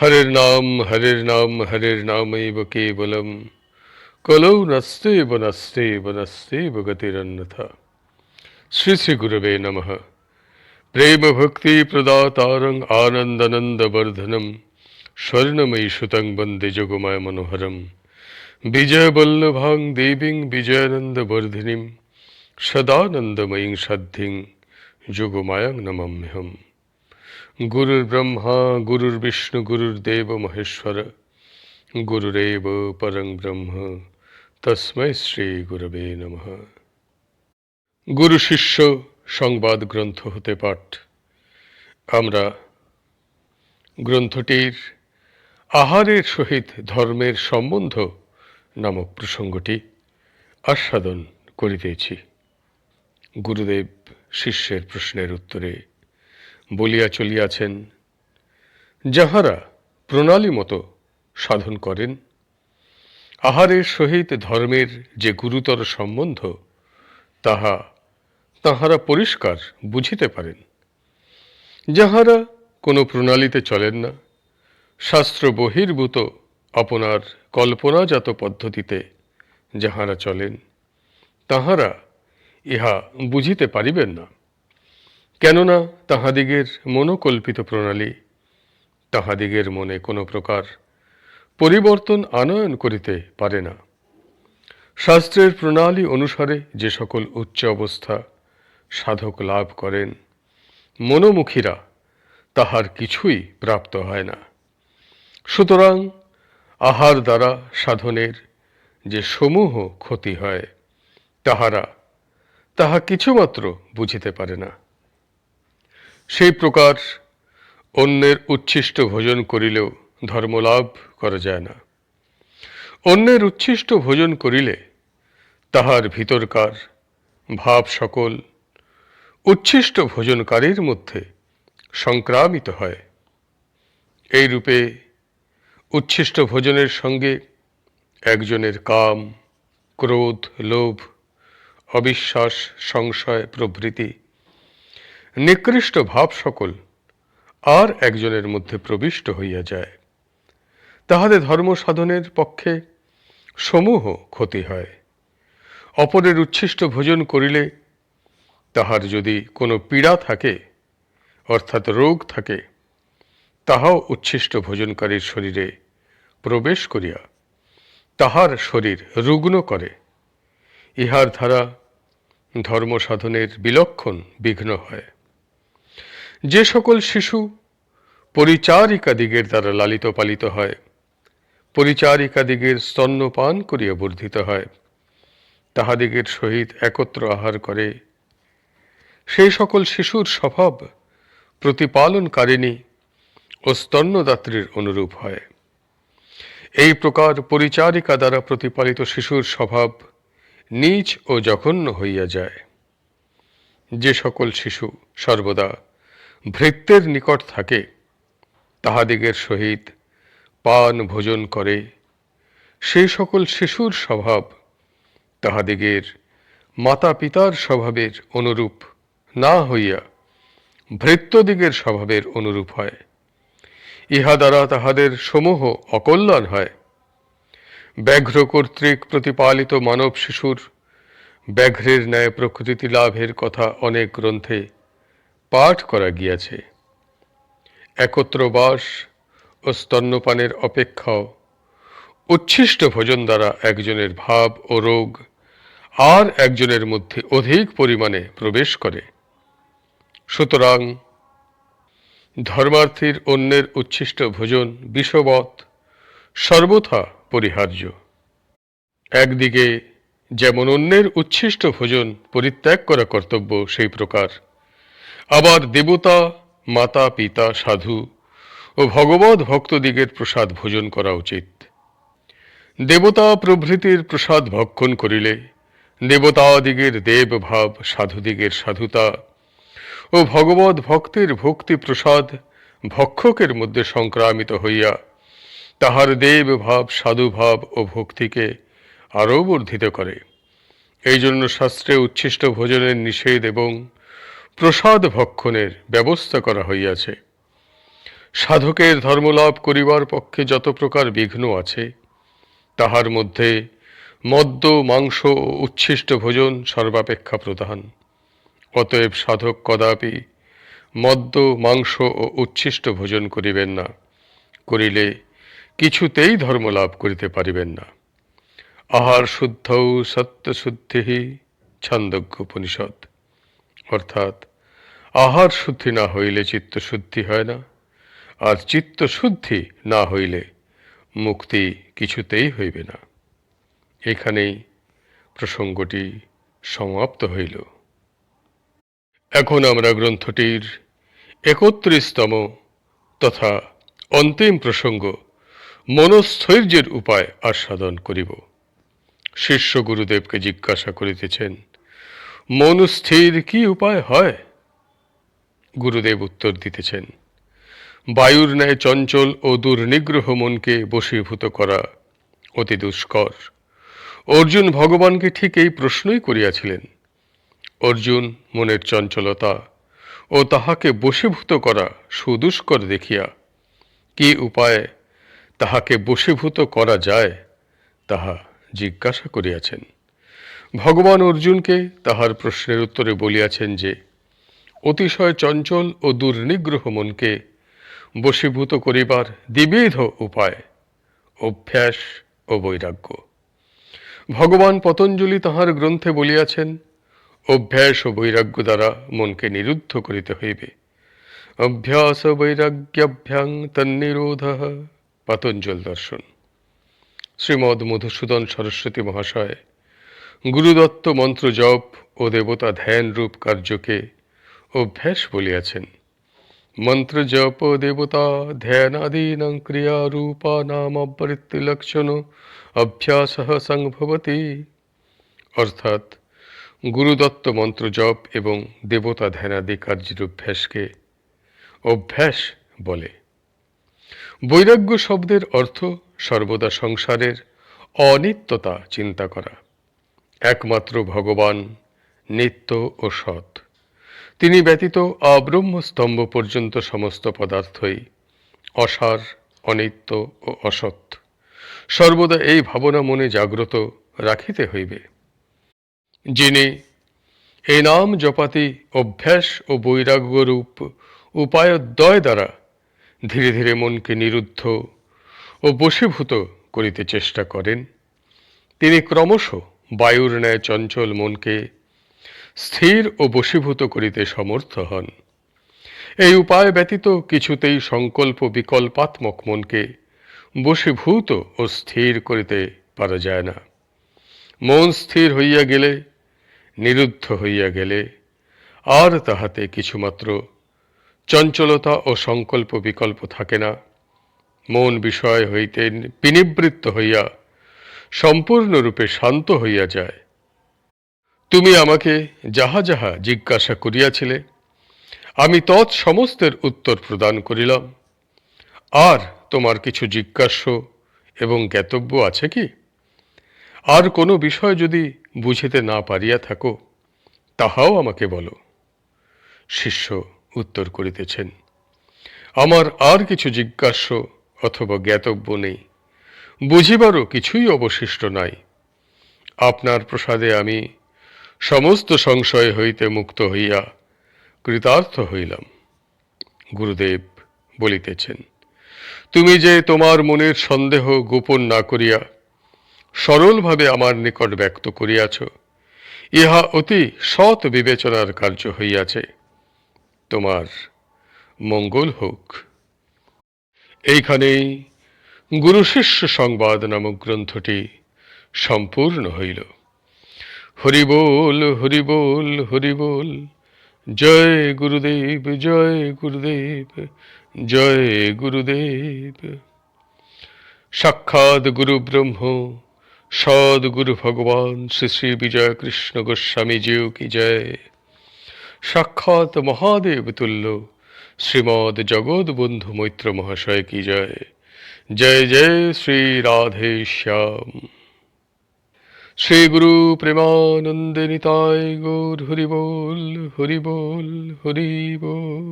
হরের নাম হরের নাম, হরের নামৈব কেবলম। কলৌ নস্তেব নস্তেব নস্তেব গতিরন্যথা। শ্রী শ্রী গুরবে নমঃ। প্রেম ভক্তি প্রদাতারং আনন্দনন্দবর্ধনম। স্বর্ণময়ী সুতং বন্দে যোগমায় মনোহরম। বিজয়বল্লভাং দেবীং বিজয়ানন্দবর্ধিনীম। সদানন্দময়ীং সাধ্যিং যোগমায়াং নমাম্যহম গুরুর ব্রহ্মা, গুরুর বিষ্ণু, গুরুর দেব মহেশ্বর। গুরুরেব পরং ব্রহ্ম, তস্মৈ শ্রী গুরবে নমঃ। গুরু শিষ্য, সংবাদ গ্রন্থ হতে পাঠ। আমরা গ্রন্থটির আহারের সহিত ধর্মের সম্বন্ধ নামক প্রসঙ্গটি আস্বাদন করিতেছি। গুরুদেব শিষ্যের প্রশ্নের উত্তরে বলিয়া চলিয়াছেন, যাহারা প্রণালী মতো সাধন করেন আহারের সহিত ধর্মের যে গুরুতর সম্বন্ধ, তাহা তাহারা পরিষ্কার বুঝিতে পারেন। যাহারা কোনো প্রণালীতে চলেন না, শাস্ত্র বহির্ভূত আপনার কল্পনাজাত পদ্ধতিতে যাহারা চলেন, তাহারা ইহা বুঝিতে পারিবেন না। কেননা তাহাদিগের মনোকল্পিত প্রণালী। তাহাদিগের মনে কোনো প্রকার পরিবর্তন আনয়ন করিতে পারে না। শাস্ত্রের প্রণালী অনুসারে যে সকল উচ্চ অবস্থা সাধক লাভ করেন, মনোমুখীরা তাহার কিছুই প্রাপ্ত হয় না। সুতরাং আহার দ্বারা সাধনের যে সমূহ ক্ষতি হয়, তাহারা তাহা কিছুমাত্র বুঝিতে পারে না। সেই প্রকার অন্যের উচ্ছিষ্ট ভোজন করিলেও ধর্মলাভ করা যায় না। অন্যের উচ্ছিষ্ট ভোজন করিলে তাহার ভিতরকার ভাব সকল উচ্ছিষ্ট ভোজনকারীর মধ্যে সংক্রামিত হয়। এই রূপে উচ্ছিষ্ট ভোজনের সঙ্গে একজনের কাম, ক্রোধ, লোভ, অবিশ্বাস, সংশয়, প্রভৃতি নিকৃষ্ট ভাব সকল আর একজনের মধ্যে প্রবিষ্ট হইয়া যায়। তাহাদের ধর্ম সাধনের পক্ষে সমূহ ক্ষতি হয়। অপরের উচ্ছিষ্ট ভোজন করিলে তাহার যদি কোনো পীড়া থাকে, অর্থাৎ রোগ থাকে, তাহাও উচ্ছিষ্ট ভোজনকারীর শরীরে প্রবেশ করিয়া তাহার শরীর রুগ্ন করে। ইহার দ্বারা ধর্ম সাধনের বিলক্ষণ বিঘ্ন হয়। যে সকল শিশু পরিচারিকাদিগের দ্বারা লালিত পালিত হয় পরিচারিকাদিগের স্তন্যপান করিয়া বর্ধিত হয় তাহাদিগের সহিত একত্র আহার করে। সেই সকল শিশুর স্বভাব প্রতিপালনকারিণী ও স্তন্যদাত্রীর অনুরূপ হয়। এই প্রকার পরিচারিকা দ্বারা প্রতিপালিত শিশুর স্বভাব নীচ ও জঘন্য হইয়া যায়। যে সকল শিশু সর্বদা ভৃত্যের নিকট থাকে, তাহাদিগের সহিত পান ভোজন করে। সেই সকল শিশুর স্বভাব তাহাদিগের মাতা পিতার স্বভাবের অনুরূপ না হইয়া ভৃত্যদিগের স্বভাবের অনুরূপ হয়। ইহা দ্বারা তাহাদের সমূহ অকল্যাণ হয়। ব্যাঘ্র কর্তৃক প্রতিপালিত মানব শিশুর ব্যাঘ্রের ন্যায় প্রকৃতি লাভের কথা অনেক গ্রন্থে পাঠ করা গিয়াছে। একত্র বাস ও স্তন্যপানের অপেক্ষাও উচ্ছিষ্ট ভোজন দ্বারা একজনের ভাব ও রোগ আর একজনের মধ্যে অধিক পরিমাণে প্রবেশ করে। সুতরাং ধর্মার্থীর অন্যের উচ্ছিষ্ট ভোজন বিষবৎ, সর্বথা পরিহার্য। একদিকে যেমন অন্যের উচ্ছিষ্ট ভোজন পরিত্যাগ করা কর্তব্য সেই প্রকার আবার দেবতা, মাতা, পিতা, সাধু ও ভগবত ভক্তদিগের প্রসাদ ভোজন করা উচিত। দেবতা প্রভৃতির প্রসাদ ভক্ষণ করিলে দেবতাদিগের দেবভাব, সাধুদিগের সাধুতা ও ভগবত ভক্তের ভক্তি প্রসাদ ভক্ষকের মধ্যে সংক্রামিত হইয়া তাহার দেবভাব, সাধুভাব ও ভক্তিকে আরও বর্ধিত করে। এই জন্য শাস্ত্রে উচ্ছিষ্ট ভোজনের নিষেধ এবং প্রসাদ ভক্ষণের ব্যবস্থা করা হইয়াছে। সাধকের ধর্মলাভ করিবার পক্ষে যত প্রকার বিঘ্ন আছে, তাহার মধ্যে মদ্য, মাংস ও উচ্ছিষ্ট ভোজন সর্বাপেক্ষা প্রধান। অতএব সাধক কদাপি মদ্য, মাংস ও উচ্ছিষ্ট ভোজন করিবেন না, করিলে কিছুতেই ধর্মলাভ করিতে পারিবেন না। আহার শুদ্ধৌ সত্যশুদ্ধি ছন্দজ্ঞ উপনিষদ। অর্থাৎ আহার শুদ্ধি না হইলে চিত্তশুদ্ধি হয় না, আর চিত্তশুদ্ধি না হইলে মুক্তি কিছুতেই হইবে না। এখানেই প্রসঙ্গটি সমাপ্ত হইল। এখন আমরা গ্রন্থটির একত্রিশতম তথা অন্তিম প্রসঙ্গ মনস্থৈর্যের উপায় আস্বাদন করিব। শিষ্য গুরুদেবকে জিজ্ঞাসা করিতেছেন মন স্থির কি উপায় হয়? গুরুদেব উত্তর দিতেছেন, বায়ুর ন্যায় চঞ্চল ও দুর্নিগ্রহ মনকে বশীভূত করা অতি দুষ্কর। অর্জুন ভগবানকে ঠিক এই প্রশ্নই করিয়াছিলেন, অর্জুন, মনের চঞ্চলতা ও তাহাকে বশীভূত করা সুদুষ্কর দেখিয়া কি উপায়ে তাহাকে বশীভূত করা যায়? তাহা জিজ্ঞাসা করিয়াছেন। ভগবান অর্জুনকে তাহার প্রশ্নের উত্তরে বলিয়াছেন যে অতিশয় চঞ্চল ও দুর্নিগ্রহ মনকে বশীভূত করিবার দ্বিবিধ উপায়, অভ্যাস ও বৈরাগ্য। ভগবান পতঞ্জলি তাহার গ্রন্থে বলিয়াছেন, অভ্যাস ও বৈরাগ্য দ্বারা মনকে নিরুদ্ধ করিতে হইবে। অভ্যাস বৈরাগ্যাভ্যাং তন্নিরোধ। পতঞ্জল দর্শন। শ্রীমদ মধুসূদন সরস্বতী মহাশয়, গুরুদত্ত মন্ত্র জপ ও দেবতা ধ্যান রূপ কার্যকে অভ্যাস বলিয়াছেন। মন্ত্র জপ দেবতা অবৃত্তি লক্ষণ অভ্যাস সংভবতি অর্থাৎ গুরুদত্ত মন্ত্র জপ এবং দেবতা ধ্যানাদি কার্যের অভ্যাসকে অভ্যাস বলে। বৈরাগ্য শব্দের অর্থ সর্বদা সংসারের অনিত্যতা চিন্তা করা। একমাত্র ভগবান নিত্য ও সৎ। তিনি ব্যতীত অব্রহ্মস্তম্ভ পর্যন্ত সমস্ত পদার্থই অসার, অনিত্য ও অসৎ। সর্বদা এই ভাবনা মনে জাগ্রত রাখিতে হইবে। যিনি এই নাম জপাতি অভ্যাস ও বৈরাগ্যরূপ উপায়োদ্বয় দ্বারা ধীরে ধীরে মনকে নিরুদ্ধ ও বশীভূত করিতে চেষ্টা করেন, তিনি ক্রমশ বায়ুর ন্যায় চঞ্চল মনকে স্থির ও বশীভূত করিতে সমর্থ হন। এই উপায় ব্যতীত কিছুতেই সংকল্প বিকল্পাত্মক মনকে বশীভূত ও স্থির করিতে পারা যায় না। মন স্থির হইয়া গেলে, নিরুদ্ধ হইয়া গেলে আর তাহাতে কিছুমাত্র চঞ্চলতা ও সংকল্প বিকল্প থাকে না। মন বিষয় হইতে বিনিবৃত্ত হইয়া সম্পূর্ণরূপে শান্ত হইয়া যায়। তুমি আমাকে যাহা যাহা জিজ্ঞাসা করিয়াছিলে, আমি তৎ সমস্তের উত্তর প্রদান করিলাম। আর তোমার কিছু জিজ্ঞাস্য এবং জ্ঞাতব্য আছে কি? আর কোনো বিষয় যদি বুঝিতে না পারিয়া থাকো, তাহাও আমাকে বলো। শিষ্য উত্তর করিতেছেন, আমার আর কিছু জিজ্ঞাস্য অথবা জ্ঞাতব্য নেই। বুঝিবারও কিছুই অবশিষ্ট নাই। আপনার প্রসাদে আমি সমস্ত সংশয় হইতে মুক্ত হইয়া কৃতার্থ হইলাম। গুরুদেব বলিতেছেন, তুমি যে তোমার মনের সন্দেহ গোপন না করিয়া সরলভাবে আমার নিকট ব্যক্ত করিয়াছ, ইহা অতি সৎ বিবেচনার কার্য হইয়াছে। তোমার মঙ্গল হোক। এইখানেই গুরুশিষ্য সংবাদ নামক গ্রন্থটি সম্পূর্ণ হইল। হরিবোল হরিবোল হরিবোল জয় গুরুদেব জয় গুরুদেব জয় গুরুদেব। সাক্ষাৎ গুরু ব্রহ্ম সদ গুরু ভগবান শ্রী শ্রী বিজয় কৃষ্ণ গোস্বামী জিউ কি জয়। সাক্ষাৎ মহাদেব তুল্য, শ্রীমদ জগৎ বন্ধু মৈত্র মহাশয় কি জয়। জয় জয় শ্রী রাধে শ্যাম। শ্রী গুরু প্রেমানন্দে নিতাই গৌর হরি বল হরি বল হরি বল